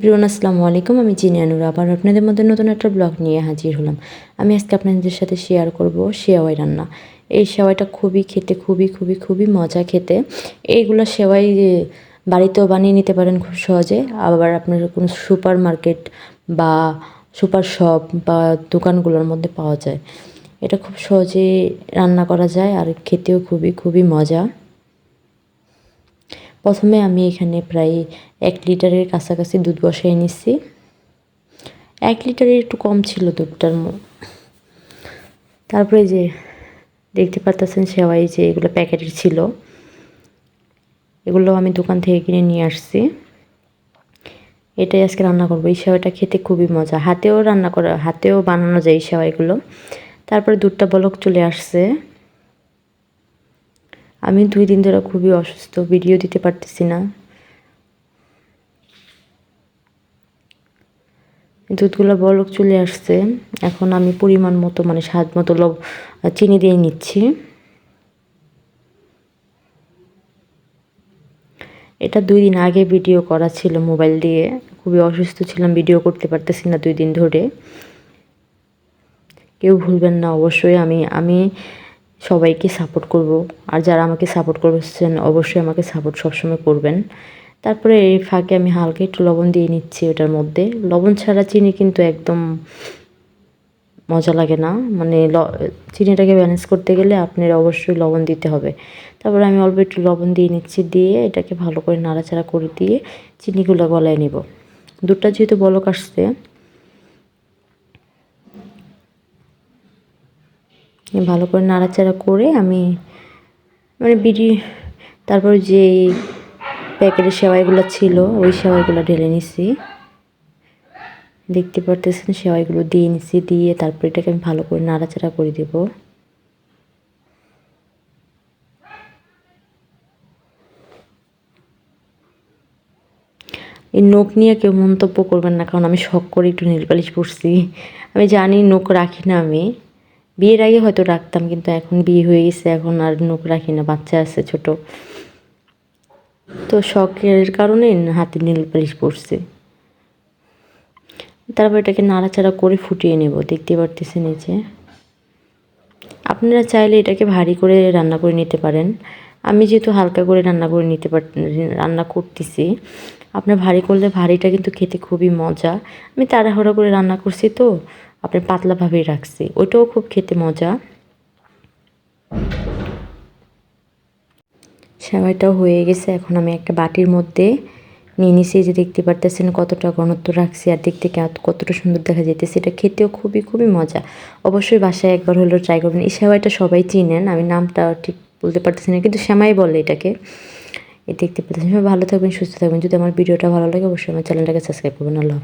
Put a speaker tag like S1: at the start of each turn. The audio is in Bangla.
S1: প্রিয়ন আসসালামু আলাইকুম। আমি জিনিয়ানুর আবার আপনাদের মধ্যে নতুন একটা ব্লগ নিয়ে হাজির হলাম। আমি আজকে আপনাদের সাথে শেয়ার করব সেওয়াই রান্না। এই সেওয়াইটা খুবই খেতে, খুবই খুবই খুবই মজা খেতে। এইগুলো সেওয়াই বাড়িতেও বানিয়ে নিতে পারেন খুব সহজে। আবার আপনার কোনো সুপার মার্কেট বা সুপার শপ বা দোকানগুলোর মধ্যে পাওয়া যায়। এটা খুব সহজে রান্না করা যায় আর খেতেও খুবই খুবই মজা। প্রথমে আমি এখানে প্রায় এক লিটারের কাছাকাছি দুধ বসাই নিচ্ছি এক লিটারের একটু কম ছিল দুধটার তারপরে যে দেখতে পারতেছেন সেওয়াই যে এগুলো প্যাকেটের ছিল। এগুলো আমি দোকান থেকে কিনে নিয়ে আসছি। এটাই আজকে রান্না করব। এই সেওয়াইটা খেতে খুবই মজা। হাতেও রান্না করা হাতেও বানানো যায় এই সেওয়াইগুলো। তারপরে দুধটা বলক চলে আসছে। আমি দুই দিন ধরে খুবই অসুস্থ ভিডিও দিতে পারতেছি না। দুধগুলো বলক চলে আসছে। এখন আমি পরিমাণ মতো মানে স্বাদ মতো লব, চিনি দিয়ে নিচ্ছি। এটা দুই দিন আগে ভিডিও করা ছিল মোবাইল দিয়ে। খুবই অসুস্থ ছিলাম ভিডিও করতে পারতেছি না দুই দিন ধরে। কেউ ভুলবেন না, অবশ্যই আমি আমি সবাইকে সাপোর্ট করব। আর যারা আমাকে সাপোর্ট করছেন, অবশ্যই আমাকে সাপোর্ট সবসময় করবেন। তারপরে এই ফাঁকে আমি হালকা একটু লবণ দিয়ে নিচ্ছি ওটার মধ্যে। লবণ ছাড়া চিনি কিন্তু একদম মজা লাগে না। মানে ল, চিনিটাকে ব্যালেন্স করতে গেলে আপনার অবশ্যই লবণ দিতে হবে। তারপরে আমি অল্প একটু লবণ দিয়ে নিচ্ছি, দিয়ে এটাকে ভালো করে নাড়াচাড়া করে দিয়ে চিনিগুলো গলায় নেব। দুধটা যেহেতু বলক আসছে ভালো করে নাড়াচাড়া করে আমি মানে বিড়ি, তারপর যে প্যাকেটের সেওয়াইগুলো ছিল, ওই সেওয়াইগুলো ঢেলে নিছি। দেখতে পারতেছেন সেওয়াইগুলো দিয়ে নিছি, দিয়ে তারপর এটাকে আমি ভালো করে নাড়াচাড়া করে দেব। এই নখ নিয়ে কেউ মন্তব্য করবেন না, কারণ আমি শখ করে একটু নীল পালিশ পরছি আমি জানি নখ রাখি না আমি। বিয়ের আগে হয়তো রাখতাম, কিন্তু এখন বিয়ে হয়ে গেছে, এখন আর নখ রাখি না, বাচ্চা আছে ছোট। তো শখের কারণে হাতে নীল পালিশ পড়ছে তারপর এটাকে নাড়াচাড়া করে ফুটিয়ে নেব, দেখতে পারতেছেন নিচে আপনারা চাইলে এটাকে ভারী করে রান্না করে নিতে পারেন। আমি যেহেতু হালকা করে রান্না করে নিতে পার, রান্না করতেছি, আপনার ভারী করলে ভারীটা কিন্তু খেতে খুবই মজা। আমি তাড়াহুড়া করে রান্না করছি তো আপনার পাতলাভাবেই রাখছি। ওইটাও খুব খেতে মজা। সেমাইটাও হয়ে গেছে, এখন আমি একটা বাটির মধ্যে নিয়ে নিছি। যে দেখতে পারতেছেন কতটা ঘনত্ব রাখছি, আর দেখতে কতটা সুন্দর দেখা যেতেছে এটা খেতেও খুবই খুবই মজা। অবশ্যই বাসায় একবার হলেও ট্রাই করবেন। এই সেমাইটা সবাই চিনেন, আমি নামটা ঠিক বলতে পারতেছি না, কিন্তু শ্যামাই বলে এটাকে। এ দেখতে পাচ্ছেন ভালো থাকবেন, সুস্থ থাকবেন। যদি আমার ভিডিওটা ভালো লাগে, অবশ্যই আমার চ্যানেলটাকে সাবস্ক্রাইব করবেন। আল্লাহ